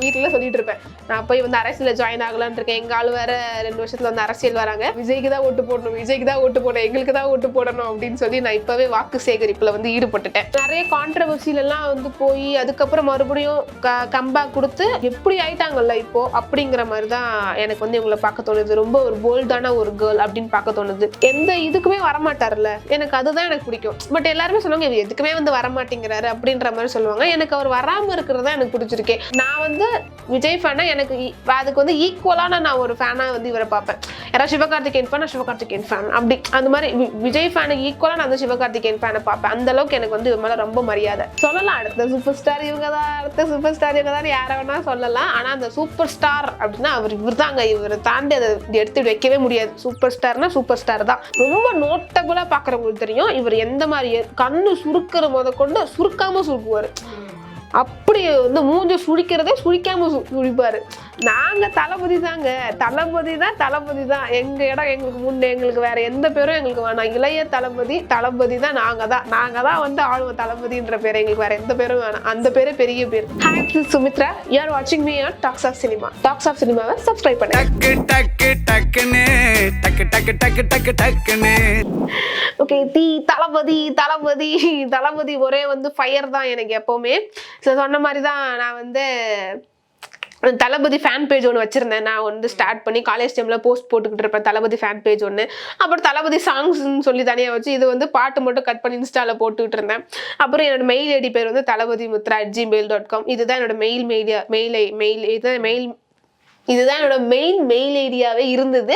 வீட்டில் சொல்லிட்டு இருப்பேன். நான் போய் வந்து அரசியலில் ஜாயின் ஆகலான் இருக்கேன். எங்கள் ஆள் வேற ரெண்டு வருஷத்தில் வந்து அரசியல் வராங்க. விஜய்க்கு தான் ஓட்டு போடணும் விஜய்க்கு தான் ஓட்டு போடணும் எங்களுக்கு தான் ஓட்டு போடணும் அப்படின்னு சொல்லி நான் இப்போவே வாக்கு சேகரிப்பில் வந்து ஈடுபட்டுட்டேன். நிறைய கான்ட்ரவர்சிலெல்லாம் வந்து போய் அதுக்கப்புறம் மறுபடியும் கம்பேக் கொடுத்து எப்படி ஆயிட்டாங்கல்ல இப்போ? அப்படிங்கிற மாதிரி தான் எனக்கு வந்து இவங்களை பார்க்க தோணுது. ரொம்ப ஒரு போல்டான ஒரு கேர்ள் அப்படின்னு பார்க்க தோணுது. எந்த இதுக்குமே வரமாட்டார்ல எனக்கு அதுதான் எனக்கு பிடிக்கும். பட் எல்லாருமே சொல்லுவாங்க எதுக்குமே வந்து வரமாட்டேங்கிறாரு அப்படின்ற மாதிரி சொல்லுவாங்க. எனக்கு அவர் வராமல் இருக்கிறது தான் எனக்கு பிடிச்சிருக்கேன் நான் வந்து விஜய் ஃபேனா எனக்கு e- அதுக்கு வந்து ஈக்குவலான நான் ஒரு ஃபேனாக வந்து இவரை பார்ப்பேன். யாராவது சிவகார்த்திகேயன் ஃபேன் நான் சிவகார்த்திகேயன் ஃபேன் அப்படி அந்த மாதிரி விஜய் ஃபேனுக்கு ஈக்குவலாக நான் வந்து சிவகார்த்திகேயன் ஃபேனை பார்ப்பேன். அந்த அளவுக்கு எனக்கு வந்து இவர் மேலே ரொம்ப மரியாதை. சொல்லலாம் அடுத்த சூப்பர் ஸ்டார் இவங்க தான் அடுத்த சூப்பர் ஸ்டார் இவங்க தான் யாரை வேணா சொல்லலாம். ஆனால் அந்த சூப்பர் ஸ்டார் அப்படின்னா அவர் இவர் தாங்க இவரை தாண்டி அதை எடுத்து வைக்கவே முடியாது. சூப்பர் ஸ்டார்னா சூப்பர் ஸ்டார் தான். ரொம்ப நோட்டபுளாக பார்க்குறவங்களுக்கு தெரியும் இவர் எந்த மாதிரி கண்ணு சுருக்கிற முத கொண்டு சுருக்காமல் சுருக்குவார். அப்படி வந்து மூஞ்ச சுழிக்கிறதே சுழிக்காமல் சுழிப்பார் சுழிப்பாரு. நாங்க தளபதி தாங்க தளபதி தான் தளபதி தான் எங்க இடம் எங்களுக்கு முன்னே எங்களுக்கு வேற எந்த பேரும் எங்களுக்கு வேணாம். இளைய தளபதி தளபதி தான் நாங்க தான் நாங்க தான் வந்து ஆளுவோம் தளபதின்ற பேர் எங்களுக்கு வேற எந்த பேரும் வேணாம். அந்த பேரே பெரிய பேர். ஹாய் சுமித்ரா யூ ஆர் வாட்சிங் me on talks of cinema talks of சினிமாவை சப்ஸ்கிரைப் பண்ணுங்க. டக்கு டக்கு டக்குன்னு. டக்கு டக்கு டக்கு டக்கு டக்குன்னு. ஓகே தீ தளபதி தளபதி. தளபதி ஒரே வந்து ஃபயர் தான் எனக்கு எப்போவுமே. ஸோ சொன்ன மாதிரி தான் நான் வந்து தளபதி ஃபேன் பேஜ் ஒன்று வச்சுருந்தேன். நான் வந்து ஸ்டார்ட் பண்ணி காலேஜ் டைமில் போஸ்ட் போட்டுக்கிட்டு இருப்பேன். தளபதி ஃபேன் பேஜ் ஒன்று அப்புறம் தளபதி சாங்ஸ்ன்னு சொல்லி தனியாக வச்சு இது வந்து பாட்டு மட்டும் கட் பண்ணி இன்ஸ்டாவில் போட்டுக்கிட்டு இருந்தேன். அப்புறம் என்னோட மெயில் ஐடி பேர் வந்து Thalapathy Mudra at Gmail dot com இதுதான் என்னோட மெயில் மெயில் மெயில் மெயில் இதுதான் மெயில் இதுதான் என்னோட மெயின் மெயில் ஐடியாவே இருந்தது.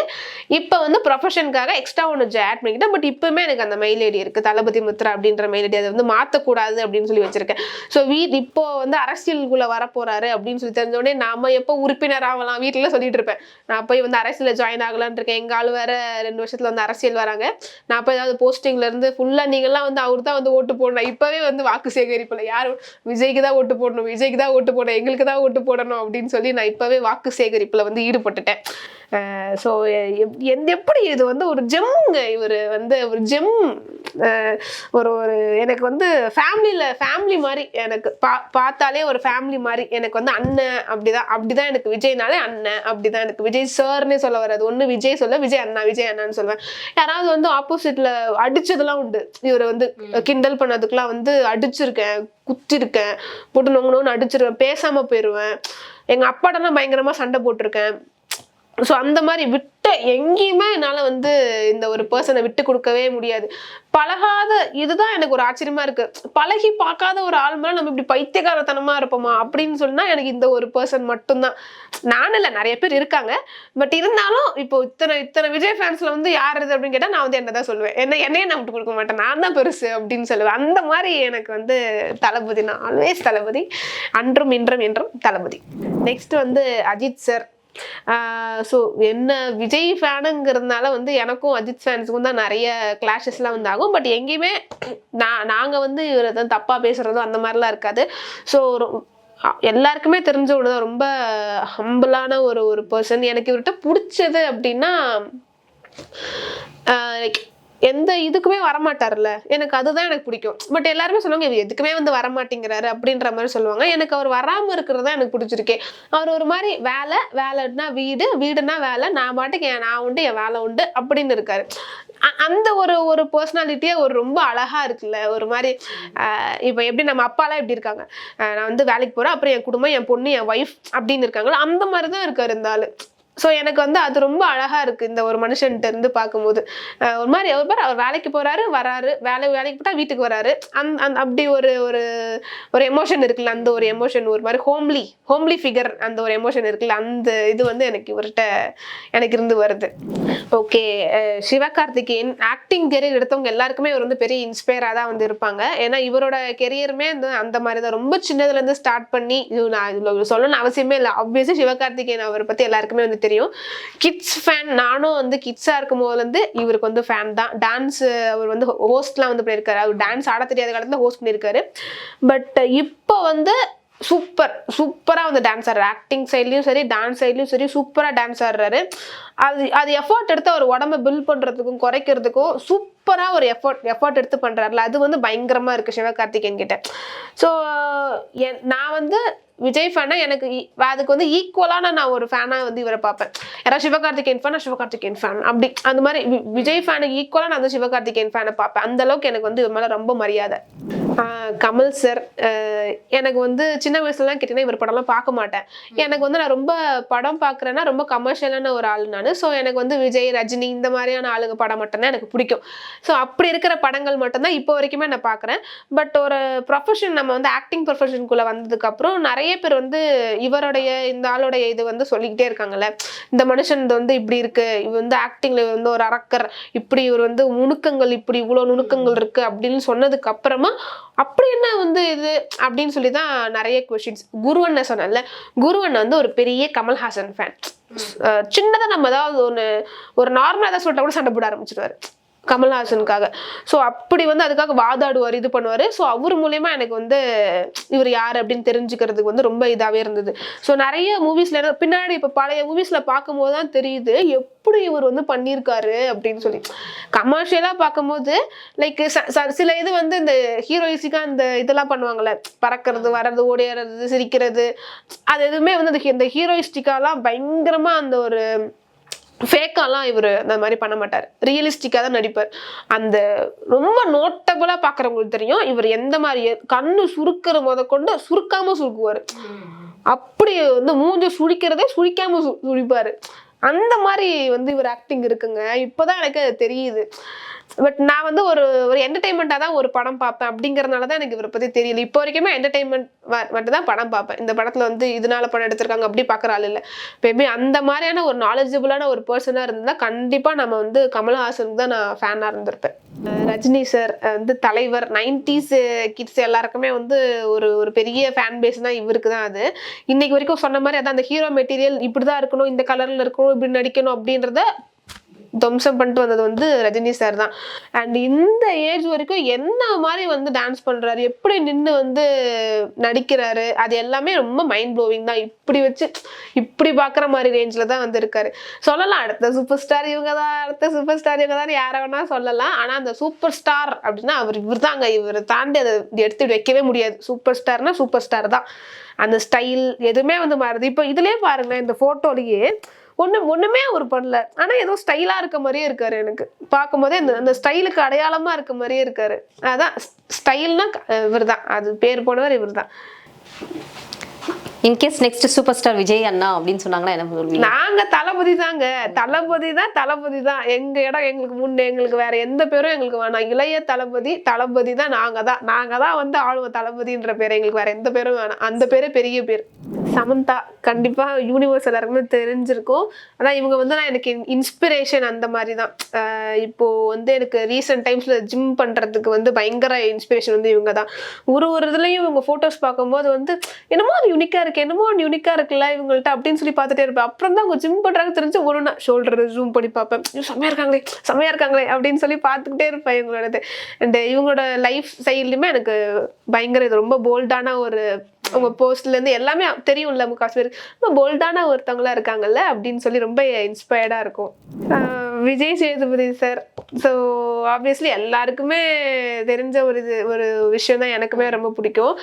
இப்போ வந்து ப்ரொஃபஷனுக்காக எக்ஸ்ட்ரா ஒன்று ஆட் பண்ணிக்கிட்டேன். பட் இப்போவுமே எனக்கு அந்த மெயில் ஐடி இருக்குது தளபதி முத்ரா அப்படின்ற மெயில் ஐடி அதை வந்து மாற்றக்கூடாது அப்படின்னு சொல்லி வச்சிருக்கேன். ஸோ வீ இப்போ வந்து அரசியலுக்குள்ளே வரப்போகிறாரு அப்படின்னு சொல்லி தெரிஞ்சோடனே நாம எப்போ உறுப்பினர் ஆகலாம்? வீட்டில் சொல்லிட்டு இருப்பேன். நான் போய் வந்து அரசியலில் ஜாயின் ஆகலான் இருக்கேன். எங்கள் ஆள் வேறு ரெண்டு வருஷத்தில் வந்து அரசியல் வராங்க. நான் போய் ஏதாவது போஸ்டிங்லேருந்து ஃபுல்லாக நீங்கள்லாம் வந்து அவர் தான் வந்து ஓட்டு போடணும். இப்போவே வந்து வாக்கு சேகரிப்பில் யார்? விஜய்க்கு தான் ஓட்டு போடணும். விஜய்க்கு தான் ஓட்டு போடணும். எங்களுக்கு தான் ஓட்டு போடணும் அப்படின்னு சொல்லி நான் இப்போவே வாக்கு சேகரி சேகரிப்பில் வந்து ஈடுபட்டுட்டேன். ஸோ எந்த எப்படி இது வந்து ஒரு ஜெம்முங்க இவர் வந்து ஒரு ஜெம் ஒரு ஒரு எனக்கு வந்து ஃபேமிலியில் ஃபேமிலி மாதிரி எனக்கு பா பார்த்தாலே ஒரு ஃபேமிலி மாதிரி எனக்கு வந்து அண்ணன் அப்படிதான் அப்படிதான் எனக்கு விஜய்னாலே அண்ணன் அப்படிதான் எனக்கு விஜய் சார்னே சொல்ல வராது. ஒன்று விஜய் சொல்ல விஜய் அண்ணா விஜய் அண்ணான்னு சொல்லுவேன். யாராவது வந்து ஆப்போசிட்ல அடிச்சதெல்லாம் உண்டு. இவரை வந்து கிண்டல் பண்ணதுக்கெல்லாம் வந்து அடிச்சிருக்கேன் குத்திருக்கேன். போட்டு நொங்கணும்னு அடிச்சிருவேன் பேசாம போயிடுவேன் எங்க அப்பாட்ட நான் பயங்கரமா சண்டை போட்டிருக்கேன். ஸோ அந்த மாதிரி விட்டு எங்கேயுமே என்னால் வந்து இந்த ஒரு பர்சனை விட்டு கொடுக்கவே முடியாது. பழகாத இதுதான் எனக்கு ஒரு ஆச்சரியமா இருக்கு. பழகி பார்க்காத ஒரு ஆள் மேலே நம்ம இப்படி பைத்தியகாரத்தனமா இருப்போமா? அப்படின்னு சொன்னா எனக்கு இந்த ஒரு பர்சன் மட்டும்தான். நானும் இல்லை நிறைய பேர் இருக்காங்க. பட் இருந்தாலும் இப்போ இத்தனை இத்தனை விஜய் ஃபேன்ஸ்ல வந்து யார் இது அப்படின்னு கேட்டால் நான் வந்து என்ன தான் சொல்லுவேன். என்ன என்னையே நான் விட்டு கொடுக்க மாட்டேன். நான் தான் பெருசு அப்படின்னு சொல்லுவேன். அந்த மாதிரி எனக்கு வந்து தளபதி நான் ஆல்வேஸ் தளபதி. அன்றும் இன்றும் என்றும் தளபதி. நெக்ஸ்ட் வந்து அஜித் சார் ஸோ என்ன விஜய் ஃபேனுங்கிறதுனால வந்து எனக்கும் அஜித் ஃபேன்ஸுக்கும் தான் நிறைய கிளாஷஸ்லாம் வந்து ஆகும் பட் எங்கேயுமே நான் நாங்கள் வந்து இவரை தான் தப்பாக பேசுகிறதோ அந்த மாதிரிலாம் இருக்காது. ஸோ எல்லாருக்குமே தெரிஞ்ச ஒன்று தான். ரொம்ப ஹம்பிளான ஒரு ஒரு பர்சன் எனக்கு இவர்கிட்ட பிடிச்சது அப்படின்னா லைக் எந்த இதுக்குமே வரமாட்டார்ல. எனக்கு அதுதான் எனக்கு பிடிக்கும். பட் எல்லாருமே சொல்லுவாங்க இவர் எதுக்குமே வந்து வரமாட்டேங்கிறாரு அப்படின்ற மாதிரி சொல்லுவாங்க. எனக்கு அவர் வராமல் இருக்கிறது தான் எனக்கு பிடிச்சிருக்கே. அவர் ஒரு மாதிரி வேலை வேலைன்னா வீடு வீடுனா வேலை நான் பாட்டுக்கு என் நான் உண்டு என் வேலை உண்டு அப்படின்னு இருக்காரு. அந்த ஒரு ஒரு பர்சனாலிட்டியே ஒரு ரொம்ப அழகா இருக்குல்ல. ஒரு மாதிரி இப்போ எப்படி நம்ம அப்பாலாம் எப்படி இருக்காங்க? நான் வந்து வேலைக்கு போறேன் அப்புறம் என் குடும்பம் என் பொண்ணு என் ஒய்ஃப் அப்படின்னு இருக்காங்களோ? அந்த மாதிரி தான் இருக்காரு இந்த ஸோ எனக்கு வந்து அது ரொம்ப அழகாக இருக்குது இந்த ஒரு மனுஷன்கிட்ட இருந்து பார்க்கும்போது. ஒரு மாதிரி அவர் மாதிரி அவர் வேலைக்கு போகிறாரு வராரு வேலை வேலைக்கு போட்டால் வீட்டுக்கு வராரு. அந் அந் அப்படி ஒரு ஒரு ஒரு எமோஷன் இருக்குல்ல அந்த ஒரு எமோஷன் ஒரு மாதிரி ஹோம்லி ஹோம்லி ஃபிகர் அந்த ஒரு எமோஷன் இருக்குல்ல அந்த இது வந்து எனக்கு இவர்கிட்ட எனக்கு இருந்து வருது. ஓகே சிவகார்த்திகேயன் ஆக்டிங் கெரியர் எடுத்தவங்க எல்லாருக்குமே இவர் வந்து பெரிய இன்ஸ்பயராக தான் வந்து இருப்பாங்க. ஏன்னா இவரோட கெரியருமே வந்து அந்த மாதிரி தான். ரொம்ப சின்னதுலேருந்து ஸ்டார்ட் பண்ணி இது நான் இவ்வளோ சொல்லணும்னு அவசியமே இல்லை. ஆப்வியஸாக சிவகார்த்திகேயன் அவரை பற்றி எல்லாருக்குமே வந்து தெரியும். கிட்ஸ் ஃபேன் நானும் வந்து கிட்ஸாக இருக்கும் போதுலேருந்து இவருக்கு வந்து ஃபேன் தான். டான்ஸ் அவர் வந்து ஹோஸ்ட்லாம் வந்து பண்ணியிருக்காரு. அவர் டான்ஸ் ஆட தெரியாத காலத்தில் ஹோஸ்ட் பண்ணியிருக்காரு. பட் இப்போ வந்து சூப்பர் சூப்பராக வந்து டான்ஸ் ஆடுறாரு. ஆக்டிங் சைட்லையும் சரி டான்ஸ் சைட்லேயும் சரி சூப்பராக டான்ஸ் ஆடுறாரு. அது அது எஃபர்ட் எடுத்து அவர் உடம்ப பில்ட் பண்ணுறதுக்கும் குறைக்கிறதுக்கும் சூப்பராக ஒரு எஃபர்ட் எஃபர்ட் எடுத்து பண்ணுறாருல அது வந்து பயங்கரமாக இருக்குது சிவகார்த்திகேயன் கிட்ட. ஸோ நான் வந்து விஜய் ஃபேனா எனக்கு e- அதுக்கு வந்து ஈக்குவலான நான் ஒரு ஃபேனாக வந்து இவரை பார்ப்பேன். யாராவது சிவகார்த்திகேயன் ஃபேன் நான் சிவகார்த்திகேயன் ஃபேன் அப்படி அந்த மாதிரி விஜய் ஃபேனுக்கு ஈக்குவலாக நான் வந்து சிவகார்த்திகேயன் ஃபேனை பார்ப்பேன். அந்த அளவுக்கு எனக்கு வந்து இவர் மேலே ரொம்ப மரியாதை. கமல் சார் எனக்கு வந்து சின்ன வயசுலலாம் கேட்டிங்கன்னா இவர் படம்லாம் பார்க்க மாட்டேன். எனக்கு வந்து நான் ரொம்ப படம் பார்க்குறேன்னா ரொம்ப கமர்ஷியலான ஒரு ஆள் நான். ஸோ எனக்கு வந்து விஜய் ரஜினி இந்த மாதிரியான ஆளுங்க படம் மட்டும்தான் எனக்கு பிடிக்கும். ஸோ அப்படி இருக்கிற படங்கள் மட்டும்தான் இப்போ வரைக்குமே நான் பார்க்குறேன். பட் ஒரு ப்ரொஃபஷன் நம்ம வந்து ஆக்டிங் ப்ரொஃபஷனுக்குள்ளே வந்ததுக்கப்புறம் நிறைய நிறைய பேர் வந்து இவருடைய இந்த ஆளுடைய இது வந்து சொல்லிக்கிட்டே இருக்காங்கல்ல. இந்த மனுஷன் இது வந்து இப்படி இருக்கு இவர் வந்து ஆக்டிங்ல வந்து ஒரு அரக்கர் இப்படி இவர் வந்து நுணுக்கங்கள் இப்படி இவ்வளோ நுணுக்கங்கள் இருக்கு அப்படின்னு சொன்னதுக்கு அப்புறமா அப்படி என்ன வந்து இது அப்படின்னு சொல்லி தான் நிறைய கொஷின்ஸ் குருவன்ன சொன்னேன்ல குருவன் வந்து ஒரு பெரிய கமல்ஹாசன் ஃபேன் சின்னதாக நம்ம ஏதாவது ஒன்று ஒரு நார்மலாக ஏதாவது சொல்லிட்டா கூட சண்டை போட ஆரம்பிச்சிருவாரு. கமல்ஹாசனுக்காக. ஸோ அப்படி வந்து அதுக்காக வாதாடுவார் இது பண்ணுவார். ஸோ அவர் மூலயமா எனக்கு வந்து இவர் யார் அப்படின்னு தெரிஞ்சுக்கிறதுக்கு வந்து ரொம்ப இதாகவே இருந்தது. ஸோ நிறைய மூவிஸில் பின்னாடி இப்போ பழைய மூவிஸில் பார்க்கும்போது தான் தெரியுது எப்படி இவர் வந்து பண்ணியிருக்காரு அப்படின்னு சொல்லி. கமர்ஷியலாக பார்க்கும்போது லைக் சில இது வந்து இந்த ஹீரோயிஸிக்காக அந்த இதெல்லாம் பண்ணுவாங்கள்ல பறக்கிறது வர்றது ஓடியாடுறது சிரிக்கிறது அது எதுவுமே வந்து அந்த ஹீ- இந்த ஹீரோயிஸ்டிக்காலாம் பயங்கரமாக அந்த ஒரு ஃபேக்காலாம் இவர் அந்த மாதிரி பண்ண மாட்டார். ரியலிஸ்டிக்காக தான் நடிப்பார். அந்த ரொம்ப நோட்டபுளாக பார்க்குறவங்களுக்கு தெரியும் இவர் எந்த மாதிரி கண்ணு சுருக்கிற முத கொண்டு சுருக்காமல் சுருக்குவார். அப்படி வந்து மூஞ்ச சுழிக்கிறதே சுழிக்காமல் சு சுழிப்பார். அந்த மாதிரி வந்து இவர் ஆக்டிங் இருக்குங்க. இப்போதான் எனக்கு அது தெரியுது. பட் நான் வந்து ஒரு ஒரு என்டர்டைன்மெண்ட்டாக தான் ஒரு படம் பார்ப்பேன் அப்படிங்கறதுனால தான் எனக்கு இவரை பற்றி தெரியல. இப்போ வரைக்குமே என்டர்டைன்மெண்ட் மட்டும் தான் படம் பார்ப்பேன். இந்த படத்தில் வந்து இதனால படம் எடுத்திருக்காங்க அப்படி பார்க்குற ஆள் இல்லை. எப்பயுமே அந்த மாதிரியான ஒரு நாலேஜபிளான ஒரு பர்சனாக இருந்தால் கண்டிப்பாக நம்ம வந்து கமல்ஹாசனுக்கு தான் நான் ஃபேனாக இருந்திருப்பேன். ரஜினி சார் வந்து தலைவர் நைன்டிஸ் கிட்ஸ் எல்லாருக்குமே வந்து ஒரு ஒரு பெரிய ஃபேன் பேஸ்னா இவருக்கு தான் அது. இன்னைக்கு வரைக்கும் சொன்ன மாதிரி அதான் அந்த ஹீரோ மெட்டீரியல் இப்படி தான் இருக்கணும் இந்த கலரில் இருக்கணும் இப்படி நடிக்கணும் அப்படின்றத துவம்சம் பண்ணிட்டு வந்தது வந்து ரஜினி சார் தான். அண்ட் இந்த ஏஜ் வரைக்கும் என்ன மாதிரி வந்து டான்ஸ் பண்ணுறாரு எப்படி நின்று வந்து நடிக்கிறாரு அது எல்லாமே ரொம்ப மைண்ட் ப்ளோவிங் தான். இப்படி வச்சு இப்படி பார்க்குற மாதிரி ரேஞ்சில் தான் வந்து இருக்காரு சொல்லலாம் அடுத்த சூப்பர் ஸ்டார் இவங்க தான் அடுத்த சூப்பர் ஸ்டார் இவங்க தான் யாரை வேணா சொல்லலாம். ஆனால் அந்த சூப்பர் ஸ்டார் அப்படின்னா அவர் இவர் தாங்க இவர் தாண்டி அதை எடுத்து வைக்கவே முடியாது. சூப்பர் ஸ்டார்னா சூப்பர் ஸ்டார் தான். அந்த ஸ்டைல் எதுவுமே வந்து மாறுது. இப்போ இதுலேயே பாருங்களேன் இந்த ஃபோட்டோலேயே ஒன்று ஒன்றுமே அவர் பண்ணல. ஆனால் ஏதோ ஸ்டைலாக இருக்க மாதிரியே இருக்காரு எனக்கு. பார்க்கும்போதே இந்த அந்த ஸ்டைலுக்கு அடையாளமாக இருக்க மாதிரியே இருக்காரு. அதான் ஸ்டைல்னா இவர் தான் அது பேர் போனவர் இவர் தான் in case next super star Vijay அண்ணா அப்படின்னு சொன்னாங்கன்னா என்ன சொல்லுவீங்க நாங்க தளபதி தாங்க. தளபதி தான் தளபதி தான். எங்க இடம் எங்களுக்கு முன்னே எங்களுக்கு வேற எந்த பேரும் எங்களுக்கு வேணாம். இளைய தளபதி தளபதி தான் நாங்க தான். நாங்க தான் வந்து ஆளுவ தளபதின்ற பேர் எங்களுக்கு வேற எந்த பேரும் வேணாம். அந்த பேரே பெரிய பேர். சமந்தா கண்டிப்பாக யூனிவர்ஸ் எல்லாருக்குமே தெரிஞ்சிருக்கும். அதான் இவங்க வந்து நான் எனக்கு இன்ஸ்பிரேஷன் அந்த மாதிரி தான். இப்போது இப்போ வந்து எனக்கு ரீசெண்ட் டைம்ஸில் ஜிம் பண்ணுறதுக்கு வந்து பயங்கர இன்ஸ்பிரேஷன் வந்து இவங்க தான். ஒரு ஒரு இதுலேயும் இவங்க ஃபோட்டோஸ் பார்க்கும்போது வந்து என்னமோ அது யூனிக்காக இருக்கு என்னமோ யூனிக்காக இருக்குல்ல இவங்கள்ட்ட அப்படின்னு சொல்லி பார்த்துட்டே இருப்பேன். அப்புறம் தான் அவங்க ஜிம் பண்ணுறாங்க தெரிஞ்சு ஒரு நான் ஷோல்டர் ஜூம் பண்ணி பார்ப்பேன். செம்மையாக இருக்காங்களே செம்மையா இருக்காங்களே அப்படின்னு சொல்லி பார்த்துக்கிட்டே இருப்பேன் இவங்களோடது. அண்ட் இவங்களோட லைஃப் ஸ்டைல்லையுமே எனக்கு பயங்கர இது ரொம்ப போல்டான ஒரு அவங்க போஸ்ட்லேருந்து எல்லாமே தெரியும்ல காஷ்மீர் ரொம்ப போல்டான ஒருத்தவங்களா இருக்காங்கல்ல அப்படின்னு சொல்லி ரொம்ப இன்ஸ்பயர்டாக இருக்கும். Vijay Sethupathi sir so obviously எல்லாருக்குமே தெரிஞ்ச ஒரு இது ஒரு விஷயம் தான் எனக்குமே ரொம்ப பிடிக்கும்.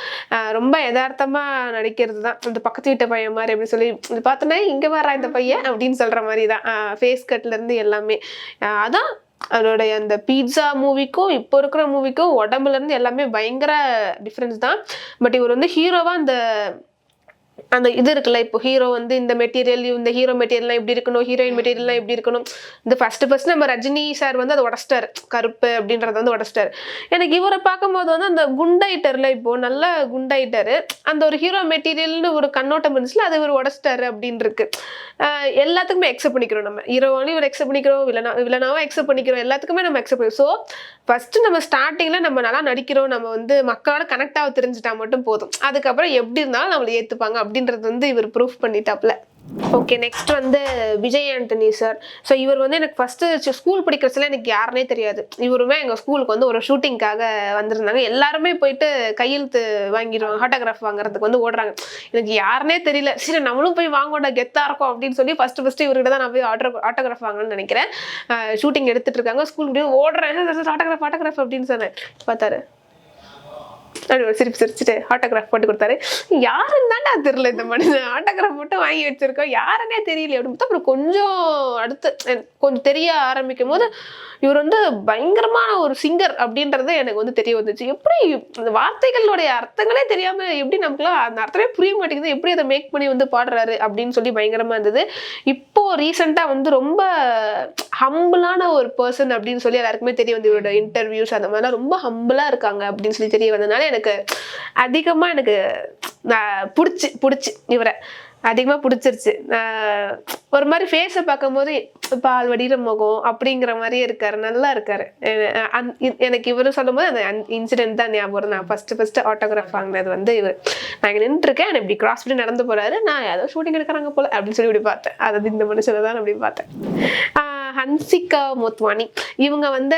ரொம்ப யதார்த்தமாக நடிக்கிறது தான் இந்த பக்கத்து வீட்டு பையன் மாதிரி அப்படின்னு சொல்லி இது பார்த்தோன்னே இங்கே வரா இந்த பையன் அப்படின்னு சொல்கிற மாதிரி தான் ஃபேஸ் கட்லேருந்து எல்லாமே. அதான் அவருடைய அந்த பீட்சா மூவிக்கும் இப்போ இருக்கிற மூவிக்கும் உடம்புலேருந்து எல்லாமே பயங்கர டிஃப்ரென்ஸ் தான். பட் இவர் வந்து ஹீரோவாக அந்த அந்த இது இருக்குல்ல இப்போ ஹீரோ வந்து இந்த மெட்டீரியல் இந்த ஹீரோ மெட்டீரியல்லாம் எப்படி இருக்கணும் ஹீரோயின் மெட்டீரியல்லாம் எப்படி இருக்கணும் இந்த ஃபர்ஸ்ட் ஃபர்ஸ்ட் நம்ம ரஜினி சார் வந்து அதை உடச்சிட்டார். கருப்பு அப்படின்றத வந்து உடச்சிட்டார். எனக்கு இவரை பார்க்கும்போது வந்து அந்த குண்டாயிட்டர்ல இப்போ நல்ல குண்டாயிட்டாரு. அந்த ஒரு ஹீரோ மெட்டீரியல்னு ஒரு கண்ணோட்டம் இருந்துச்சுல அது இவர் உடச்சிட்டாரு அப்படின்னு இருக்கு எல்லாத்துக்குமே அக்செப்ட் பண்ணிக்கிறோம் நம்ம. ஹீரோவானு இவர் எக்ஸெப்ட் பண்ணிக்கிறோம் வில்லனா வில்லனாவும் அக்செப்ட் பண்ணிக்கிறோம் எல்லாத்துக்குமே நம்ம எக்ஸெப்ட் பண்ணுவோம் ஸோ ஃபர்ஸ்ட் நம்ம ஸ்டார்டிங்ல நம்ம நல்லா நடிக்கிறோம் நம்ம வந்து மக்களோட கனெக்ட் ஆக தெரிஞ்சுட்டா மட்டும் போதும். அதுக்கப்புறம் எப்படி இருந்தாலும் நம்மளை ஏத்துப்பாங்க அப்படின்றது வந்து இவர் ப்ரூஃப் பண்ணிட்டாப்ல. ஓகே நெக்ஸ்ட் வந்து விஜய் ஆண்டனி சார் ஸோ இவர் வந்து எனக்கு ஃபஸ்ட்டு ஸ்கூல் படிக்கிறதுல எனக்கு யாருனே தெரியாது. இவருமே எங்கள் ஸ்கூலுக்கு வந்து ஒரு ஷூட்டிங்க்காக வந்திருந்தாங்க. எல்லாருமே போயிட்டு கையெழுத்து வாங்கிடுவாங்க ஆட்டோகிராஃப் வாங்குறதுக்கு வந்து ஓடுறாங்க. எனக்கு யாருனே தெரியல. சரி நம்மளும் போய் வாங்கோட கெத்தாக இருக்கும் அப்படின்னு சொல்லி ஃபஸ்ட்டு ஃபஸ்ட்டு இவர்கிட்ட தான் நான் போய் ஆட்டோ ஆட்டோகிராஃப் வாங்கணும்னு நினைக்கிறேன். ஷூட்டிங் எடுத்துகிட்டு இருக்காங்க ஸ்கூலுக்கு ஓடுறேன். ஆட்டோகிராஃப் ஆட்டோகிராஃப் அப்படின்னு சொன்னேன். பார்த்தாரு அப்படி ஒரு சிரிப்பு சிரிச்சுட்டு ஆட்டோகிராஃப் போட்டு கொடுத்தாரு. யாருன்னு தாண்டா தெரியல இந்த மனுஷன். ஆட்டோகிராஃப் மட்டும் வாங்கி வச்சிருக்கோம். யாருன்னே தெரியல. அப்படின்னு அப்புறம் கொஞ்சம் அடுத்து கொஞ்சம் தெரிய ஆரம்பிக்கும் போது இவர் வந்து பயங்கரமான ஒரு சிங்கர் அப்படின்றது எனக்கு வந்து தெரிய வந்துச்சு. எப்படி இந்த வார்த்தைகளுடைய அர்த்தங்களே தெரியாம எப்படி நமக்குலாம் அந்த அர்த்தமே புரிய மாட்டேங்குது. எப்படி அதை மேக் பண்ணி வந்து பாடுறாரு அப்படின்னு சொல்லி பயங்கரமா இருந்தது. இப்போ ரீசெண்டா வந்து ரொம்ப ஹம்பிளான ஒரு பர்சன் அப்படின்னு சொல்லி எல்லாருக்குமே தெரிய வந்து இவரோட இன்டர்வியூஸ் அந்த மாதிரிலாம் ரொம்ப ஹம்பிளா இருக்காங்க அப்படின்னு சொல்லி தெரிய வந்ததுனால எனக்கு எனக்கு அதிகமாக எனக்கு நான் பிடிச்சி பிடிச்சி இவரை அதிகமாக பிடிச்சிருச்சு. ஒரு மாதிரி ஃபேஸை பார்க்கும்போது பால் வடிகிற முகம் அப்படிங்கிற மாதிரியே இருக்காரு. நல்லா இருக்காரு. இ- எனக்கு இவரும் சொல்லும்போது அந்த இன்சிடென்ட் தான் ஞாபகம் வரும். நான் ஃபஸ்ட்டு ஃபஸ்ட்டு ஆட்டோகிராஃப் வாங்கினது வந்து இவர் நான் இங்கே நின்றுருக்கேன். இப்படி கிராஸ் பண்ணி நடந்து போகிறாரு நான் ஏதோ ஷூட்டிங் எடுக்கிறாங்க போல் அப்படின்னு சொல்லி இப்படி பார்த்தேன். அதாவது இந்த மனுஷனை தான் அப்படி பார்த்தேன். ஹன்சிகா மோத்வானி. இவங்க வந்து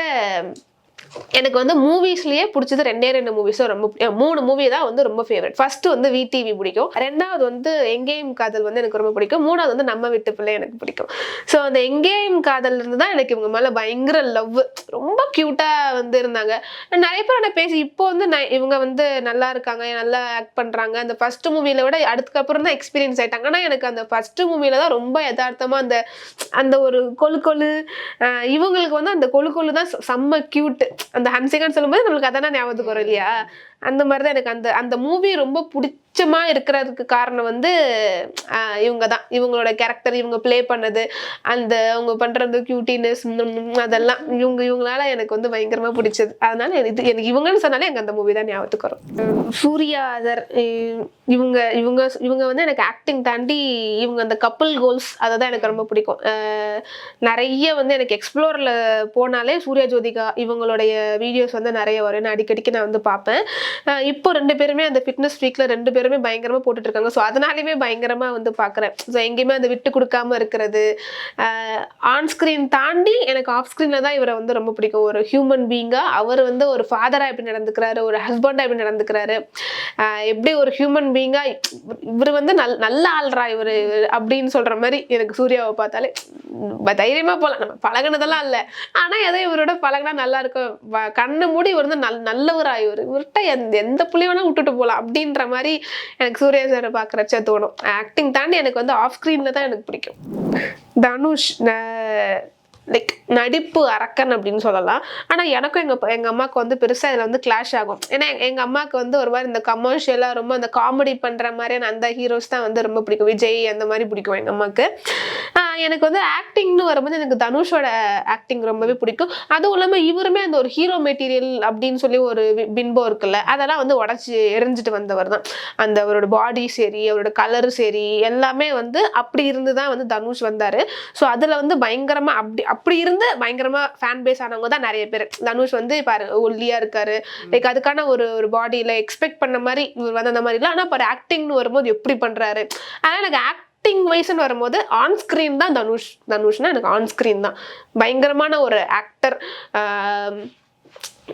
எனக்கு வந்து மூவிஸ்லயே பிடிச்சது ரெண்டே ரெண்டு மூவிஸும் ரொம்ப மூணு மூவி தான் வந்து ரொம்ப ஃபேவரட் ஃபர்ஸ்ட் வந்து விடிவி பிடிக்கும். ரெண்டாவது வந்து எங்கேயும் காதல் வந்து எனக்கு ரொம்ப பிடிக்கும். மூணாவது வந்து நம்ம வீட்டு பிள்ளை எனக்கு பிடிக்கும். ஸோ அந்த எங்கேயும் காதல் இருந்து தான் எனக்கு இவங்க மேலே பயங்கர லவ் ரொம்ப க்யூட்டாக வந்து இருந்தாங்க. நிறைய பேர் நான் பேசி இப்போ வந்து நான் இவங்க வந்து நல்லா இருக்காங்க நல்லா ஆக்ட் பண்ணுறாங்க அந்த ஃபர்ஸ்ட் மூவியில விட அதுக்கப்புறம் தான் எக்ஸ்பீரியன்ஸ் ஆயிட்டாங்க. ஆனால் எனக்கு அந்த ஃபர்ஸ்ட் மூவியில தான் ரொம்ப யதார்த்தமாக அந்த அந்த ஒரு கொழு கொழு இவங்களுக்கு வந்து அந்த கொழு கொழு தான் செம்ம க்யூட்டு அந்த ஹன்சிகான்னு சொல்லும்போது நம்மளுக்கு அதான ஞாபகத்துக்கு வரும் இல்லையா? அந்த மாதிரி தான் எனக்கு அந்த அந்த மூவி ரொம்ப பிடிச்சமா இருக்கிறதுக்கு காரணம் வந்து இவங்க தான் இவங்களோட கேரக்டர் இவங்க ப்ளே பண்ணது அந்த அவங்க பண்ணுறது அந்த கியூட்டினஸ் அதெல்லாம் இவங்க இவங்களால எனக்கு வந்து பயங்கரமாக பிடிச்சது. அதனால எனக்கு இது எனக்கு இவங்கன்னு சொன்னாலே எனக்கு அந்த மூவி தான் ஞாபகத்துக்கு வரும். சூர்யா அதர் இவங்க இவங்க இவங்க வந்து எனக்கு ஆக்டிங் தாண்டி இவங்க அந்த கப்பல் கோல்ஸ் அதை தான் எனக்கு ரொம்ப பிடிக்கும். நிறைய வந்து எனக்கு எக்ஸ்ப்ளோரில் போனாலே சூர்யா ஜோதிகா இவங்களுடைய வீடியோஸ் வந்து நிறைய வரும். நான் அடிக்கடிக்கு நான் வந்து பார்ப்பேன். இப்போ ரெண்டு பேருமே அந்த ஃபிட்னஸ் வீக்கில் ரெண்டு பேரும் பயங்கரமாக போட்டுட்டு இருக்காங்க ஸோ அதனாலேயுமே பயங்கரமாக வந்து பார்க்குறேன் ஸோ எங்கேயுமே அதை விட்டு கொடுக்காம இருக்கிறது. ஆன் ஸ்க்ரீன் தாண்டி எனக்கு ஆஃப் ஸ்க்ரீனில் தான் இவரை வந்து ரொம்ப பிடிக்கும். ஒரு ஹியூமன் பீயிங்காக அவர் வந்து ஒரு ஃபாதராக எப்படி நடந்துக்கிறாரு ஒரு ஹஸ்பண்டாக எப்படி நடந்துக்கிறாரு. எப்படி ஒரு ஹியூமன் பீயிங்கா இவர் வந்து நல் நல்ல ஆள்றா இவர். அப்படின்னு சொல்ற மாதிரி எனக்கு சூர்யாவை பார்த்தாலே தைரியமாக தைரியமா நம்ம பழகுனதெல்லாம் இல்லை. ஆனா ஏதோ இவரோட பழகுனா நல்லா இருக்கும். வ- கண்ணை மூடி இவர் வந்து நல் நல்லவரா இவர். இவர்கிட்ட எந்த எந்த புள்ளி வேணால் விட்டுட்டு போகலாம் அப்படின்ற மாதிரி எனக்கு சூர்யா சாரை பார்க்குறச்ச தோணும். ஆக்டிங் தாண்டி எனக்கு வந்து ஆஃப் ஸ்க்ரீனில் தான் எனக்கு பிடிக்கும். தனுஷ் லைக் நடிப்பு அரக்கன் அப்படின்னு சொல்லலாம். ஆனால் எனக்கும் எங்கள் எங்கள் அம்மாவுக்கு வந்து பெருசாக இதில் வந்து கிளாஷ் ஆகும். ஏன்னா எங்கள் அம்மாவுக்கு வந்து ஒரு மாதிரி இந்த கமர்ஷியலாக ரொம்ப அந்த காமெடி பண்ணுற மாதிரியான அந்த ஹீரோஸ் தான் வந்து ரொம்ப பிடிக்கும். விஜய் அந்த மாதிரி பிடிக்கும் எங்கள் அம்மாவுக்கு. எனக்கு வந்து ஆக்டிங்னு வரும்போது எனக்கு தனுஷோட ஆக்டிங் ரொம்பவே பிடிக்கும். அதுவும் இல்லாம இவருமே அந்த ஒரு ஹீரோ மெட்டீரியல் அப்படின்னு சொல்லி ஒரு பின்பம் இருக்குல்ல அதெல்லாம் வந்து உடச்சி எரிஞ்சிட்டு வந்தவர் தான். அந்த அவரோட பாடி சரி அவரோட கலர் சரி எல்லாமே வந்து அப்படி இருந்து தான் வந்து தனுஷ் வந்தாரு. ஸோ அதுல வந்து பயங்கரமா அப்படி அப்படி இருந்து பயங்கரமா ஃபேன் பேஸ் ஆனவங்க தான் நிறைய பேர். தனுஷ் வந்து பாரு ஒல்லியா இருக்காரு. லைக் அதுக்கான ஒரு ஒரு பாடியில எக்ஸ்பெக்ட் பண்ண மாதிரி இவர் வந்து அந்த மாதிரி இல்லை. ஆனா பாரு ஆக்டிங்னு வரும்போது எப்படி பண்றாரு? அதனால எனக்கு ஆக்டிங் வைஸ்னு வரும்போது ஆன் ஸ்க்ரீன் தான் தனுஷ் தனுஷ்னா எனக்கு ஆன் ஸ்க்ரீன் தான். பயங்கரமான ஒரு ஆக்டர்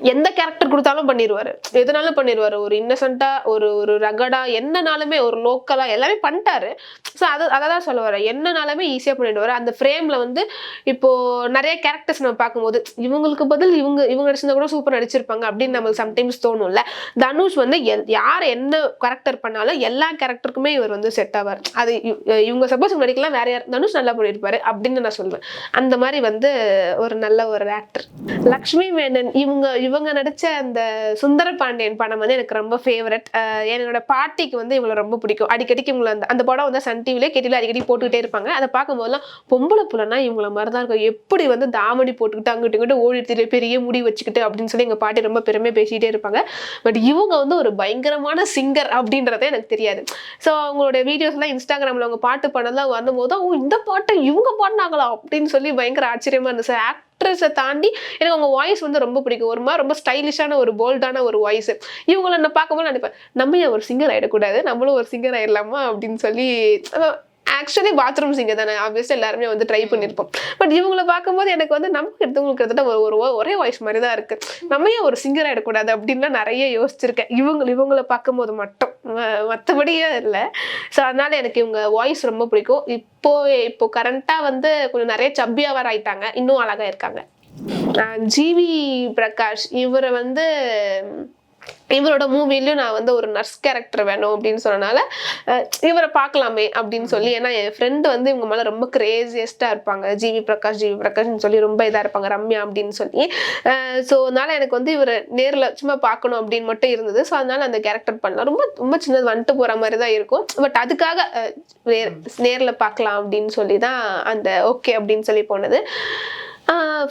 எந்த கேரக்டர் கொடுத்தாலும் பண்ணிடுவாரு எதுனாலும் பண்ணிடுவாரு ஒரு இன்னசென்ட்டா ஒரு ஒரு ரகடா என்னனாலுமே ஒரு லோக்கலா எல்லாமே பண்ணிட்டாரு. ஸோ அதை அதை தான் சொல்ல வரேன். என்னனாலுமே ஈஸியாக பண்ணிடுவாரு. அந்த ஃப்ரேம்ல வந்து இப்போ நிறைய கேரக்டர்ஸ் நம்ம பார்க்கும்போது இவங்களுக்கு பதில் இவங்க இவங்க நடிச்சிருந்தா கூட சூப்பர் நடிச்சிருப்பாங்க அப்படின்னு நம்மளுக்கு சம்டைம்ஸ் தோணும்ல. தனுஷ் வந்து எல்- யார் என்ன கேரக்டர் பண்ணாலும் எல்லா கேரக்டருக்குமே இவர் வந்து செட் ஆவார். அது இவங்க சப்போஸ் நடிக்கலாம் வேற யார் தனுஷ் நல்லா பண்ணியிருப்பாரு அப்படின்னு நான் சொல்வேன். அந்த மாதிரி வந்து ஒரு நல்ல ஒரு ஆக்டர் லக்ஷ்மி மேனன் இவங்க இவங்க நடிச்ச அந்த சுந்தர பாண்டியன் படம் வந்து எனக்கு ரொம்ப ஃபேவரட் என்னோட பாட்டிக்கு வந்து இவங்களை ரொம்ப பிடிக்கும். அடிக்கடிக்கு இவங்களை அந்த அந்த படம் வந்து சன் டிவிலே கேட்டில அடிக்கடி போட்டுக்கிட்டே இருப்பாங்க. அதை பார்க்கும்போதெல்லாம் பொம்பளை புலனா இவங்கள மாதிரி தான் இருக்கும். எப்படி வந்து தாமடி போட்டுக்கிட்டு அங்கிட்டு இங்கிட்டு ஓடிட்டு பெரிய முடி வச்சுக்கிட்டு அப்படின்னு சொல்லி எங்கள் பாட்டி ரொம்ப பெருமை பேசிகிட்டே இருப்பாங்க. பட் இவங்க வந்து ஒரு பயங்கரமான சிங்கர் அப்படின்றதே எனக்கு தெரியாது. ஸோ அவங்களோட வீடியோஸ்லாம் இன்ஸ்டாகிராமில் அவங்க பாட்டு பண்ணலாம் வரும்போது ஓ இந்த பாட்டை இவங்க பாடினாங்களா? அப்படின்னு சொல்லி பயங்கர ஆச்சரியமா இருந்துச்சு. ஆக்ட் ஆக்ட்ரஸை தாண்டி எனக்கு அவங்க வாய்ஸ் வந்து ரொம்ப பிடிக்கும். ஒரு மாதிரி ரொம்ப ஸ்டைலிஷான ஒரு போல்டான ஒரு வாய்ஸ் இவங்கள நான் பார்க்கும்போது நினைப்பேன் நம்ம ஒரு சிங்கர் ஆகிடக்கூடாது நம்மளும் ஒரு சிங்கர் ஆயிடலாமா? அப்படின்னு சொல்லி ஆக்சுவலி பாத்ரூம் சிங்கர் தானே ஆப்வியஸ்லி எல்லாருமே வந்து ட்ரை பண்ணியிருப்போம் பட் இவங்கள பார்க்கும்போது எனக்கு வந்து நமக்கு எடுத்தவங்களுக்கு கிட்டத்தட்ட ஒரு ஒரு வாய்ஸ் மாதிரி தான் இருக்கு. நம்ம ஏன் ஒரு சிங்கர் ஆயிடக்கூடாது அப்படின்லாம் நிறைய யோசிச்சிருக்கேன். இவங்க இவங்கள பார்க்கும்போது மட்டும். ம- மத்தபடியே இல்லை. ஸோ அதனால எனக்கு இவங்க வாய்ஸ் ரொம்ப பிடிக்கும். இப்போ இப்போ கரண்டா வந்து கொஞ்சம் நிறைய சப்பியாவர் ஆயிட்டாங்க. இன்னும் அழகா இருக்காங்க. ஜிவி பிரகாஷ் இவரை வந்து இவரோட மூவிலையும் நான் வந்து ஒரு நர்ஸ் கேரக்டர் வேணும் அப்படின்னு சொன்னனால இவரை பார்க்கலாமே அப்படின்னு சொல்லி ஏன்னா என் ஃப்ரெண்டு வந்து இவங்க மேலே ரொம்ப கிரேசியஸ்டாக இருப்பாங்க. ஜிவி பிரகாஷ் ஜிவி பிரகாஷ்னு சொல்லி ரொம்ப இதாக இருப்பாங்க ரம்யா அப்படின்னு சொல்லி. ஸோ அதனால எனக்கு வந்து இவரை நேரில் சும்மா பார்க்கணும் அப்படின்னு மட்டும் இருந்தது. ஸோ அதனால அந்த கேரக்டர் பண்ணலாம். ரொம்ப ரொம்ப சின்னது வந்துட்டு போகிற மாதிரி தான் இருக்கும். பட் அதுக்காக நேரில் பார்க்கலாம் அப்படின்னு சொல்லி தான் அந்த ஓகே அப்படின்னு சொல்லி போனது.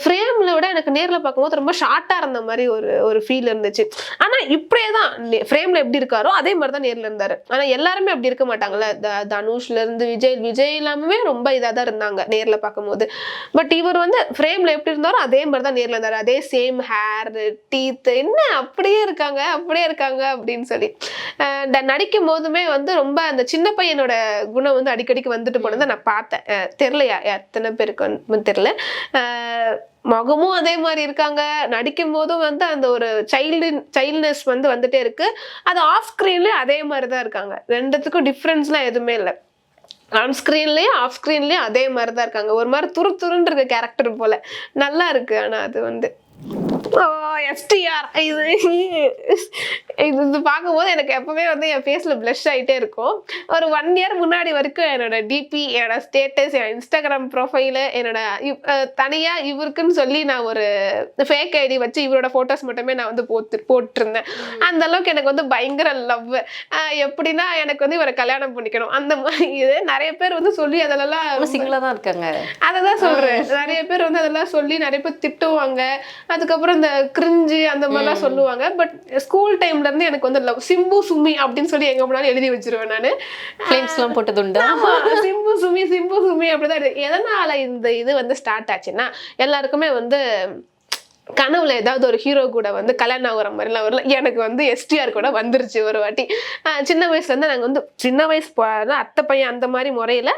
ஃப்ரேமில் விட எனக்கு நேரில் பார்க்கும்போது ரொம்ப ஷார்ட்டாக இருந்த மாதிரி ஒரு ஒரு ஃபீல் இருந்துச்சு. ஆனால் இப்படியே தான் ஃப்ரேமில் எப்படி இருக்காரோ அதே மாதிரி தான் நேரில் இருந்தார். ஆனால் எல்லாருமே அப்படி இருக்க மாட்டாங்கல்ல. த- தனுஷ்ல இருந்து விஜய் விஜய் எல்லாமே ரொம்ப இதாக தான் இருந்தாங்க நேரில் பார்க்கும்போது. பட் இவர் வந்து ஃப்ரேமில் எப்படி இருந்தாரோ அதே மாதிரி தான் நேரில் இருந்தார். அதே சேம் ஹேர் டீத்து என்ன அப்படியே இருக்காங்க அப்படியே இருக்காங்க அப்படின்னு சொல்லி. இந்த நடிக்கும் போதுமே வந்து ரொம்ப அந்த சின்ன பையனோட குணம் வந்து அடிக்கடிக்கு வந்துட்டு போனதை நான் பார்த்தேன். தெரிலையா எத்தனை பேருக்கு வந்து தெரில முகமும் அதே மாதிரி இருக்காங்க. நடிக்கும் போதும் வந்து அந்த ஒரு சைல்டு சைல்ட்னஸ் வந்து வந்துட்டே இருக்கு. அது ஆஃப் ஸ்க்ரீன்லேயும் அதே மாதிரி தான் இருக்காங்க. ரெண்டுத்துக்கும் டிஃப்ரென்ஸ்லாம் எதுவுமே இல்லை. ஆன் ஸ்க்ரீன்லேயும் ஆஃப் ஸ்க்ரீன்லேயும் அதே மாதிரி தான் இருக்காங்க. ஒரு மாதிரி துரு துருன்னு இருக்க கேரக்டர் போல. நல்லா இருக்கு. ஆனால் அது வந்து எஸ்டிஆர் இது இது இது பார்க்கும்போது எனக்கு எப்பவுமே வந்து என் ஃபேஸில் ப்ளஷ் ஆகிட்டே இருக்கும். ஒரு ஒன் இயர் முன்னாடி வரைக்கும் என்னோட டிபி என்னோட ஸ்டேட்டஸ் என் இன்ஸ்டாகிராம் ப்ரொஃபைலு என்னோட இவ்- அஹ் தனியா இவருக்குன்னு சொல்லி நான் ஒரு ஃபேக் ஐடி வச்சு இவரோட ஃபோட்டோஸ் மட்டுமே நான் வந்து போட்டு போட்டிருந்தேன். அந்த அளவுக்கு எனக்கு வந்து பயங்கர லவ் எப்படின்னா எனக்கு வந்து இவரை கல்யாணம் பண்ணிக்கணும். அந்த மாதிரி இது நிறைய பேர் வந்து சொல்லி அதெல்லாம் சிங்கிளா தான் இருக்காங்க. அததான் சொல்றேன். நிறைய பேர் வந்து அதெல்லாம் சொல்லி நிறைய பேர் திட்டுவாங்க. அதுக்கப்புறம் இந்த கிரிஞ்சு அந்த மாதிரிலாம் சொல்லுவாங்க. பட் ஸ்கூல் டைம்ல இருந்து எனக்கு வந்து லவ் சிம்பு சுமி அப்படின்னு சொல்லி எங்க போனாலும் எழுதி வச்சிருவேன் நானு. ஃபிளேம்ஸ் எல்லாம் போட்டது உண்டா சிம்பு சுமி சிம்பு சுமி அப்படிதான். எதனால இந்த இது வந்து ஸ்டார்ட் ஆச்சுன்னா எல்லாருக்குமே வந்து கனவுல ஏதாவது ஒரு ஹீரோ கூட வந்து கல்யாணம் ஆகுற மாதிரிலாம் வரல எனக்கு வந்து எஸ்டிஆர் கூட வந்துருச்சு ஒரு வாட்டி. சின்ன வயசுல இருந்து நாங்க வந்து சின்ன வயசு அத்தை பையன் அந்த மாதிரி முறையில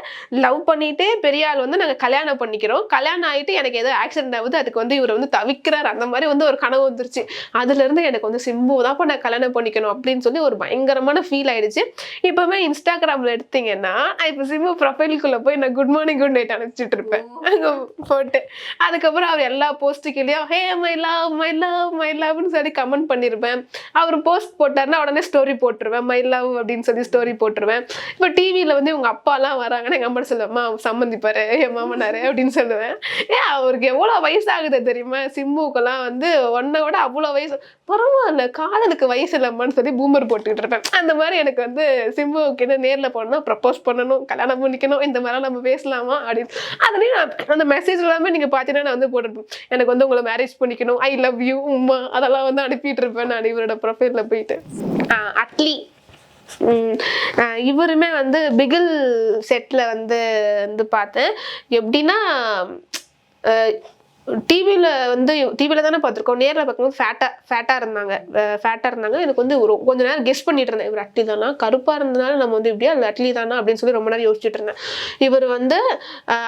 லவ் பண்ணிட்டு பெரிய ஆள் வந்து நாங்க கல்யாணம் பண்ணிக்கிறோம். கல்யாணம் ஆயிட்டு எனக்கு ஏதோ ஆக்சிடென்ட் ஆகுது அதுக்கு வந்து இவர் வந்து தவிக்கிறார். அந்த மாதிரி வந்து ஒரு கனவு வந்துருச்சு. அதுல இருந்து எனக்கு வந்து சிம்பு தான் நான் கல்யாணம் பண்ணிக்கணும் அப்படின்னு சொல்லி ஒரு பயங்கரமான ஃபீல் ஆயிடுச்சு. இப்பவுமே இன்ஸ்டாகிராம்ல எடுத்தீங்கன்னா நான் இப்போ சிம்பு ப்ரொஃபைலுக்குள்ள போய் நான் குட் மார்னிங் குட் நைட் அனுப்பிச்சிட்டு இருப்பேன். அங்க போட்டு. அதுக்கப்புறம் அவர் எல்லா போஸ்ட்டுக்குள்ளேயும் hey my love my love my லவ்னு சொல்லி கமெண்ட் பண்ணிருப்பேன். அவர் போஸ்ட் போட்டாருன்னா உடனே ஸ்டோரி போட்டுருவேன். மை லவ் அப்படின்னு சொல்லி ஸ்டோரி போட்டுருவேன். இப்போ டிவியில வந்து உங்க அப்பாலாம் வராங்கன்னா எங்கள் அம்மா சொல்லுவேம்மா சம்மந்திப்பார் என் மாமனார் அப்படின்னு சொல்லுவேன். ஏன் அவருக்கு எவ்வளோ வயசாகுது தெரியுமா? சிம்முக்கெல்லாம் வந்து ஒன்றை விட அவ்வளோ வயசு பரவாயில்ல காதலுக்கு வயசு இல்லம்மான்னு சொல்லி பூமர் போட்டுக்கிட்டு இருப்பேன். அந்த மாதிரி எனக்கு வந்து சிம்புவுக்கு என்ன நேரில் போடணும் ப்ரப்போஸ் பண்ணணும் கல்யாணம் பண்ணிக்கணும் இந்த மாதிரிலாம் நம்ம பேசலாமா அப்படின்னு. அதுலேயும் நான் அந்த மெசேஜ் எல்லாமே நீங்கள் பார்த்தீங்கன்னா நான் வந்து போட்டுருப்பேன். எனக்கு வந்து உங்களை மேரேஜ் பண்ணிக்கணும். ஐ லவ் யூ உம்மா. அதெல்லாம் வந்து அனுப்பிட்டு இருப்பேன் நான் இவரோட ப்ரொஃபைலில் போயிட்டு. ஆஹ் அட்லி. உம் ஆஹ் இவருமே வந்து பிகில் செட்ல வந்து வந்து பார்த்தேன் எப்படின்னா டிவியில் வந்து டிவியில் தானே பார்த்துருக்கோம். நேரில் பார்க்கும்போது ஃபேட்டாக ஃபேட்டாக இருந்தாங்க. ஃபேட்டாக இருந்தாங்க. எனக்கு வந்து ஒரு கொஞ்ச நேரம் கெஸ் பண்ணிட்டு இருந்தேன். இவர் அட்லி தானா? கருப்பாக இருந்தனால நம்ம வந்து இப்படியா? அது அட்லி தானா? அப்படின்னு சொல்லி ரொம்ப நேரம் யோசிச்சுட்டு இருந்தேன். இவர் வந்து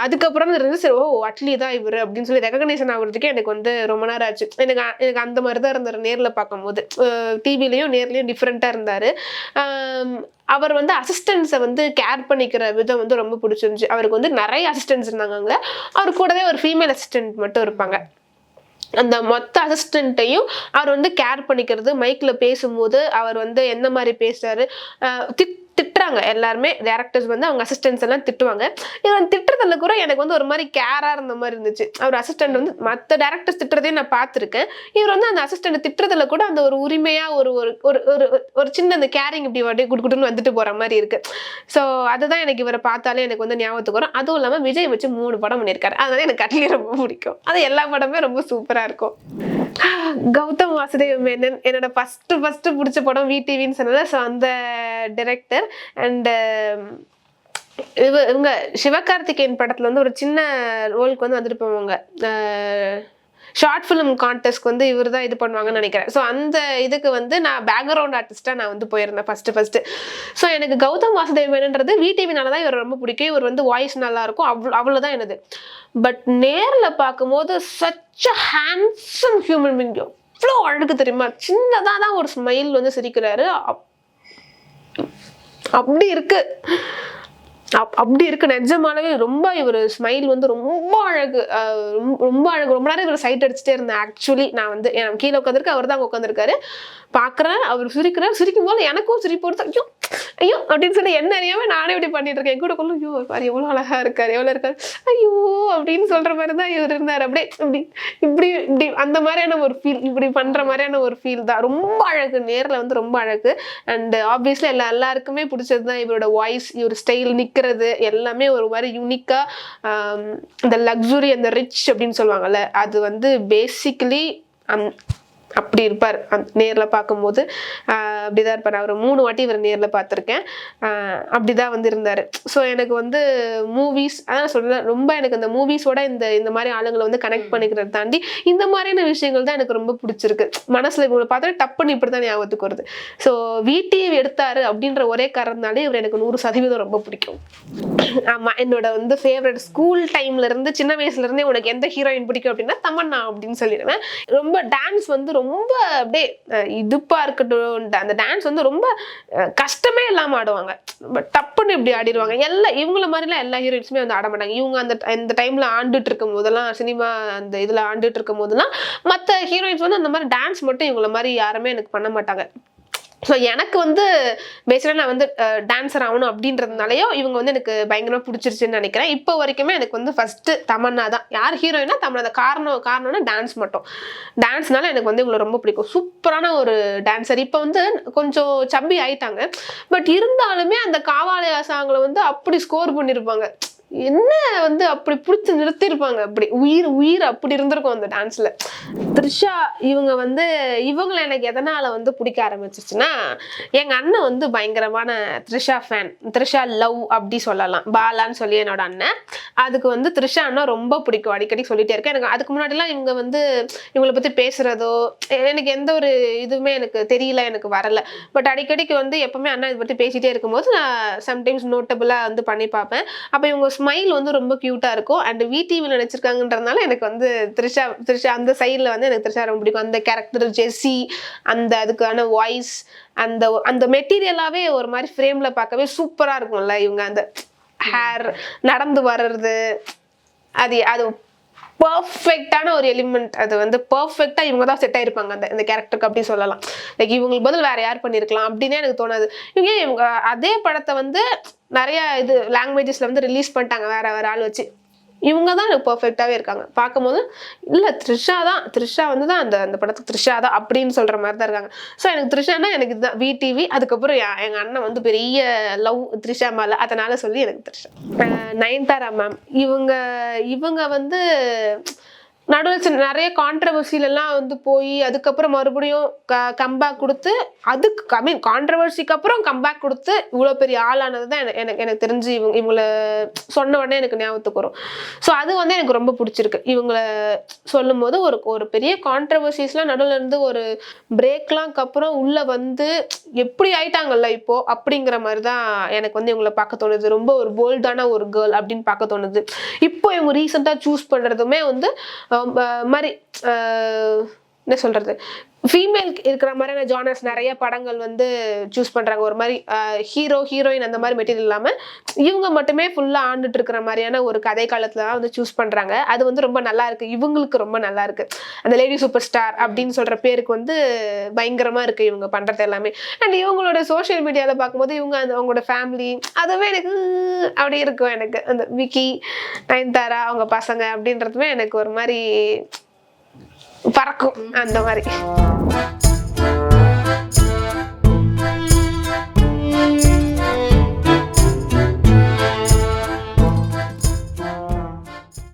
அதுக்கப்புறம் இருந்து சரி ஓ அட்லி தான் இவர் அப்படின்னு சொல்லி ரெகக்னேஷன் ஆகுறதுக்கே எனக்கு வந்து ரொம்ப நேரம் ஆச்சு. எனக்கு எனக்கு அந்த மாதிரி தான் இருந்தார் நேரில் பார்க்கும்போது. டிவிலையும் நேர்லேயும் டிஃப்ரெண்ட்டாக இருந்தார். அவர் வந்து அசிஸ்டன்ஸை வந்து கேர் பண்ணிக்கிற விதம் வந்து ரொம்ப பிடிச்சிருந்துச்சு. அவருக்கு வந்து நிறைய அசிஸ்டன்ஸ் இருந்தாங்க அங்கே. அவர் கூடவே ஒரு ஃபீமேல் அசிஸ்டன்ட் மட்டும் இருப்பாங்க. அந்த மொத்த அசிஸ்டண்ட்டையும் அவர் வந்து கேர் பண்ணிக்கிறது மைக்கில் பேசும்போது அவர் வந்து எந்த மாதிரி பேசுறாரு ஆஹ் திட்டுறாங்க. எல்லாருமே டேரக்டர்ஸ் வந்து அவங்க அசிஸ்டன்ஸ் எல்லாம் திட்டுவாங்க. இவன் திட்டுறதுல கூட எனக்கு வந்து ஒரு மாதிரி கேராக இருந்த மாதிரி இருந்துச்சு. அவர் அசிஸ்டன்ட் வந்து மற்ற டேரக்டர்ஸ் திட்டுறதையும் நான் பார்த்துருக்கேன். இவர் வந்து அந்த அசிஸ்டன்ட் திட்டுறதுல கூட அந்த ஒரு உரிமையாக ஒரு ஒரு ஒரு ஒரு ஒரு சின்ன அந்த கேரிங் இப்படி வாட்டி குடுக்குட்டுன்னு குடுன்னு வந்துட்டு போகிற மாதிரி இருக்கு. ஸோ அதுதான் எனக்கு இவரை பார்த்தாலே எனக்கு வந்து ஞாபகத்துக்கு வரும். அதுவும் இல்லாமல் விஜய் வச்சு மூணு படம் பண்ணியிருக்காரு. அதனால எனக்கு கட்லி ரொம்ப பிடிக்கும். அது எல்லா படமே ரொம்ப சூப்பராக இருக்கும். கௌதம் வாசுதேவ் மேனன் என்னோட ஃபஸ்ட்டு ஃபஸ்ட்டு பிடிச்ச படம் விடிவின்னு சொன்னது ஸோ அந்த டிரெக்டர் அண்டு um, இவ இவங்க சிவகார்த்திகேயன் படத்தில் வந்து ஒரு சின்ன ரோலுக்கு வந்து வந்துட்டு போவாங்க. ஷார்ட் ஃபிலிம் கான்டெஸ்ட் வந்து இவர் தான் இது பண்ணுவாங்கன்னு நினைக்கிறேன். ஸோ அந்த இதுக்கு வந்து நான் பேக்ரவுண்ட் ஆர்டிஸ்ட்டாக நான் வந்து போயிருந்தேன் ஃபஸ்ட்டு ஃபஸ்ட்டு ஸோ எனக்கு கௌதம் வாசுதேவ் வேணுன்றது விடிவினால தான் இவர் ரொம்ப பிடிக்கும். இவர் வந்து வாய்ஸ் நல்லாயிருக்கும். அவ்வளோ அவ்வளோ அவ்வளோதான் எனது. பட் நேரில் பார்க்கும்போது such a handsome human being எவ்வளோ அழகு தெரியுமா? சின்னதாக தான் ஒரு ஸ்மைல் வந்து சிரிக்கிறாரு. அப்- அப்படி இருக்கு. அப்- அப்படி இருக்கு. நிஜமானவே ரொம்ப இவர் ஸ்மைல் வந்து ரொம்ப அழகு. ரொம்ப- ரொம்ப அழகு. ரொம்ப நேரம் இவர் சைட் அடிச்சுட்டே இருந்தேன் ஆக்சுவலி நான் வந்து என் கீழே உட்காந்துருக்கு அவர் தான் உட்காந்துருக்காரு பார்க்குறேன் அவர் சிரிக்கிறார். சிரிக்கும் போது எனக்கும் சிரிப்பு வருது. ஐயோ ஐயோ அப்படின்னு சொல்லி என்ன அறியாம நானே இப்படி பண்ணிட்டு இருக்கேன். என் கூட கொள்ளும் ஐயோ பாரு எவ்வளோ அழகா இருக்காரு எவ்வளோ இருக்காரு. ஐயோ அப்படின்னு சொல்ற மாதிரி தான் இவர் இருந்தார். அப்படியே இப்படி இப்படி இப்படி அந்த மாதிரியான ஒரு ஃபீல் இப்படி பண்ற மாதிரியான ஒரு ஃபீல் தான். ரொம்ப அழகு. நேரில் வந்து ரொம்ப அழகு. அண்ட் ஆப்வியஸ்லி எல்லா எல்லாருக்குமே பிடிச்சது தான் இவரோட வாய்ஸ் இவர் ஸ்டைல் நிக்கிறது எல்லாமே ஒரு மாதிரி யூனிக்காக இந்த லக்ஸுரி அந்த ரிச் அப்படின்னு சொல்லுவாங்கல்ல அது வந்து பேசிக்கலி அந் அப்படி இருப்பார். அந் நேரில் பார்க்கும்போது ஆஹ் அப்படிதான் இருப்பார். அவர் மூணு வாட்டி இவர் நேரில் பார்த்துருக்கேன். ஆஹ் அப்படிதான் வந்து இருந்தார். ஸோ எனக்கு வந்து மூவிஸ் அதான் சொல்றேன் ரொம்ப எனக்கு இந்த மூவிஸோட இந்த இந்த மாதிரி ஆளுங்களை வந்து கனெக்ட் பண்ணிக்கிறத தாண்டி இந்த மாதிரியான விஷயங்கள் தான் எனக்கு ரொம்ப பிடிச்சிருக்கு. மனசுல இவங்களை பார்த்தா டப்புன்னு இப்படி தான் ஞாபகத்துக்கு வருது. ஸோ வீட்டையும் எடுத்தாரு அப்படின்ற ஒரே காரணத்தினாலே இவர் எனக்கு நூறு சதவீதம் ரொம்ப பிடிக்கும். ஆமா என்னோட வந்து ஃபேவரட் ஸ்கூல் டைம்ல இருந்து சின்ன வயசுல இருந்தே உனக்கு எந்த ஹீரோயின் பிடிக்கும் அப்படின்னா தமன்னா அப்படின்னு சொல்லிடுவேன். ரொம்ப டான்ஸ் வந்து ரொம்ப அப்படியே இதுப்பாக இருக்கட்டும் அந்த டான்ஸ் வந்து ரொம்ப கஷ்டமே இல்லாமல் ஆடுவாங்க. டப்புன்னு இப்படி ஆடிடுவாங்க எல்லாம் இவங்கள மாதிரிலாம் எல்லா ஹீரோயின்ஸுமே வந்து ஆட மாட்டாங்க. இவங்க அந்த இந்த டைமில் ஆண்டுட்டு இருக்கும் போதெல்லாம் சினிமா அந்த இதில் ஆண்டுட்டு இருக்கும் போதெல்லாம் மற்ற ஹீரோயின்ஸ் வந்து அந்த மாதிரி டான்ஸ் மட்டும் இவங்கள மாதிரி யாருமே எனக்கு பண்ண மாட்டாங்க. ஸோ எனக்கு வந்து பேசிக்காக நான் வந்து டான்ஸர் ஆகணும் அப்படின்றதுனாலயோ இவங்க வந்து எனக்கு பயங்கரமாக பிடிச்சிருச்சுன்னு நினைக்கிறேன். இப்போ வரைக்குமே எனக்கு வந்து ஃபஸ்ட்டு தமன்னா தான். யார் ஹீரோயினா தமன்னா காரணம் காரணம்னா டான்ஸ் மட்டும். டான்ஸ்னால எனக்கு வந்து இவங்களை ரொம்ப பிடிக்கும். சூப்பரான ஒரு டான்ஸர் இப்போ வந்து கொஞ்சம் சம்பி ஆயிட்டாங்க. பட் இருந்தாலுமே அந்த காவாலயா சாங்களை வந்து அப்படி ஸ்கோர் பண்ணியிருப்பாங்க என்ன வந்து அப்படி பிடிச்சி நிறுத்திருப்பாங்க அப்படி உயிர் உயிர் அப்படி இருந்திருக்கும் அந்த டான்ஸ்ல த்ரிஷா இவங்க வந்து இவங்களை எனக்கு எதனால வந்து பிடிக்க ஆரம்பிச்சிச்சுன்னா எங்க அண்ணன் வந்து பயங்கரமான த்ரிஷா ஃபேன் த்ரிஷா லவ் அப்படி சொல்லலாம். பாலான்னு சொல்லி என்னோட அண்ணன். அதுக்கு வந்து த்ரிஷா அண்ணா ரொம்ப பிடிக்கும். அடிக்கடி சொல்லிட்டே இருக்கேன். எனக்கு அதுக்கு முன்னாடிலாம் இவங்க வந்து இவங்களை பத்தி பேசுறதோ எனக்கு எந்த ஒரு இதுவுமே எனக்கு தெரியல எனக்கு வரல. பட் அடிக்கடிக்கு வந்து எப்பவுமே அண்ணா இதை பத்தி பேசிட்டே இருக்கும்போது நான் சம்டைம்ஸ் நோட்டபுளா வந்து பண்ணி பார்ப்பேன். அப்போ இவங்க ஸ்மைல் வந்து ரொம்ப க்யூட்டாக இருக்கும். அண்ட் விடிவியில் நினச்சிருக்காங்கன்றதுனால எனக்கு வந்து த்ரிஷா த்ரிஷா அந்த சைடில் வந்து எனக்கு த்ரிஷா ரொம்ப பிடிக்கும். அந்த கேரக்டர் ஜெஸ்ஸி அந்த அதுக்கான வாய்ஸ் அந்த அந்த மெட்டீரியலாகவே ஒரு மாதிரி ஃப்ரேமில் பார்க்கவே சூப்பராக இருக்கும்ல இவங்க அந்த ஹேர் நடந்து வர்றது. அது அது பர்ஃபெக்டான ஒரு எலிமெண்ட் அது வந்து பர்ஃபெக்டாக இவங்க தான் செட் ஆயிருப்பாங்க. அந்த இந்த கேரக்டருக்கு அப்படி சொல்லலாம். லைக் இவங்களுக்கு பதில் வேற யார் பண்ணியிருக்கலாம் அப்படின்னே எனக்கு தோணாது. இவங்க இவங்க அதே படத்தை வந்து நிறைய இது லாங்குவேஜஸ்ல வந்து ரிலீஸ் பண்ணிட்டாங்க. வேற வேற ஆள் வச்சு. இவங்க தான் எனக்கு பர்ஃபெக்டாகவே இருக்காங்க. பார்க்கும்போது இல்லை த்ரிஷா தான் த்ரிஷா வந்து தான் அந்த அந்த படத்துக்கு த்ரிஷா தான் அப்படின்னு சொல்கிற மாதிரி தான் இருக்காங்க. ஸோ எனக்கு த்ரிஷானா எனக்கு இதுதான். விடிவி அதுக்கப்புறம் என் எங்கள் அண்ணன் வந்து பெரிய லவ் த்ரிஷா மேலே அதனால சொல்லி எனக்கு த்ரிஷா. நயன்தாரா மேம் இவங்க இவங்க வந்து நடுவில் நிறைய கான்ட்ரவர்சிலெல்லாம் வந்து போய் அதுக்கப்புறம் மறுபடியும் க கம்பேக் கொடுத்து அதுக்கு ஐ மீன் கான்ட்ரவர்சிக்கு அப்புறம் கம்பேக் கொடுத்து இவ்வளோ பெரிய ஆளானது தான் எனக்கு எனக்கு எனக்கு தெரிஞ்சு இவங்க இவங்கள சொன்ன உடனே எனக்கு ஞாபகத்துக்கு வரும். ஸோ அது வந்து எனக்கு ரொம்ப பிடிச்சிருக்கு. இவங்கள சொல்லும்போது ஒரு ஒரு பெரிய கான்ட்ரவர்சிஸ்லாம் நடுவில் இருந்து ஒரு பிரேக்லாம் அப்புறம் உள்ளே வந்து எப்படி ஆயிட்டாங்கல்ல இப்போது அப்படிங்கிற மாதிரி தான் எனக்கு வந்து இவங்களை பார்க்க தோணுது. ரொம்ப ஒரு போல்டான ஒரு கேர்ள் அப்படின்னு பார்க்க தோணுது. இப்போ இவங்க ரீசெண்டாக சூஸ் பண்ணுறதுமே வந்து మరి என்ன சொல்கிறது ஃபீமேல் இருக்கிற மாதிரியான ஜானர்ஸ் நிறைய படங்கள் வந்து சூஸ் பண்ணுறாங்க ஒரு மாதிரி ஹீரோ ஹீரோயின் அந்த மாதிரி மெட்டீரியல் இல்லாமல் இவங்க மட்டுமே ஃபுல்லாக ஆண்டுட்டு இருக்கிற மாதிரியான ஒரு கதை காலத்தில் தான் வந்து சூஸ் பண்ணுறாங்க அது வந்து ரொம்ப நல்லா இருக்கு. இவங்களுக்கு ரொம்ப நல்லா இருக்கு. அந்த லேடி சூப்பர் ஸ்டார் அப்படின்னு சொல்கிற பேருக்கு வந்து பயங்கரமாக இருக்கு இவங்க பண்ணுறது எல்லாமே. அண்ட் இவங்களோட சோஷியல் மீடியாவில் பார்க்கும்போது இவங்க அந்த அவங்களோட ஃபேமிலி அதுவே எனக்கு அப்படியே இருக்கும் எனக்கு. அந்த விக்கி நயன்தாரா அவங்க பசங்க அப்படின்றதுமே எனக்கு ஒரு மாதிரி பறக்கும். அந்த மாதிரி.